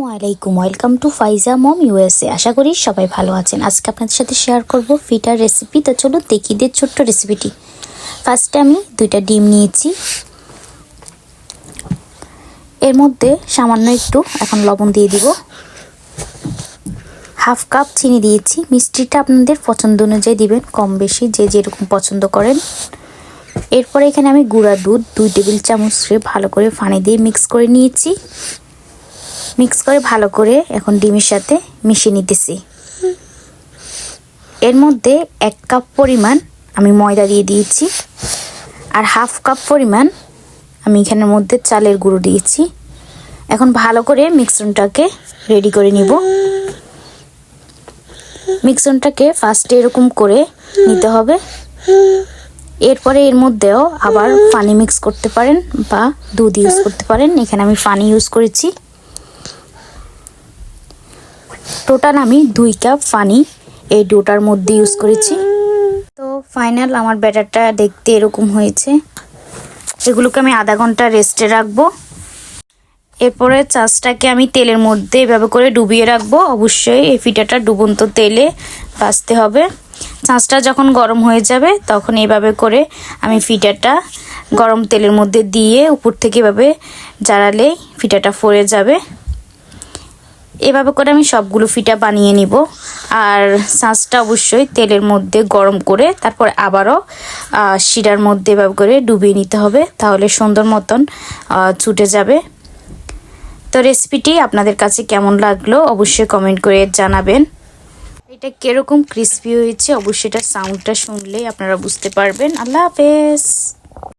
আসসালামু আলাইকুম। Welcome to Faiza mom USA আশা করি সবাই ভালো আছেন। আজকে আপনাদের সাথে শেয়ার করব ফিটার রেসিপি তো চলো দেখি দিয়ে ছোট্ট রেসিপিটি ফার্স্টে আমি দুইটা ডিম নিয়েছি। এর মধ্যে সামান্য একটু এখন লবণ দিয়ে দিব। হাফ কাপ চিনি দিয়েছি। মিষ্টিটা আপনাদের পছন্দ অনুযায়ী দিবেন, কম বেশি যে যেরকম পছন্দ করেন। এরপরে এখানে আমি গুঁড়া দুধ, দুই টেবিল চামচ ভালো করে পানি দিয়ে মিক্স করে নিয়েছি। মিক্স করে ভালো করে এখন ডিমের সাথে মিশিয়ে নিতেছি। এর মধ্যে এক কাপ পরিমাণ আমি ময়দা দিয়ে দিয়েছি আর হাফ কাপ পরিমাণ আমি এখানের মধ্যে চালের গুঁড়ো দিয়েছি। এখন ভালো করে মিক্সনটাকে রেডি করে নিব। মিক্সনটাকে ফার্স্টে এরকম করে নিতে হবে। এরপরে এর মধ্যেও আবার পানি মিক্স করতে পারেন বা দুধ ইউজ করতে পারেন। এখানে আমি পানি ইউজ করেছি। টোটাল আমি দুই কাপ পানি এই ডোটার মধ্যে ইউজ করেছি। তো ফাইনাল আমার ব্যাটারটা দেখতে এরকম হয়েছে। এগুলোকে আমি আধা ঘণ্টা রেস্টে রাখব। এরপরে চাষটাকে আমি তেলের মধ্যে এভাবে করে ডুবিয়ে রাখব। অবশ্যই এই ফিটাটা ডুবন্ত তেলে ভাজতে হবে। চাঁচটা যখন গরম হয়ে যাবে, তখন এভাবে করে আমি ফিটাটা গরম তেলের মধ্যে দিয়ে উপর থেকে এভাবে জ্বালালেই ফিটাটা ফরে যাবে। এভাবে করে আমি সবগুলো ফিটা বানিয়ে নিব। আর শাঁসটা অবশ্যই তেলের মধ্যে গরম করে তারপর আবারও শিরার মধ্যে এভাবে করে ডুবিয়ে নিতে হবে তাহলে সুন্দর মতন ছুটে যাবে। তো রেসিপিটি আপনাদের কাছে কেমন লাগল অবশ্যই কমেন্ট করে জানাবেন। এটা কীরকম ক্রিস্পি হয়েছে অবশ্যই এটা সাউন্ডটা শুনলেই আপনারা বুঝতে পারবেন। আল্লাহ হাফেজ।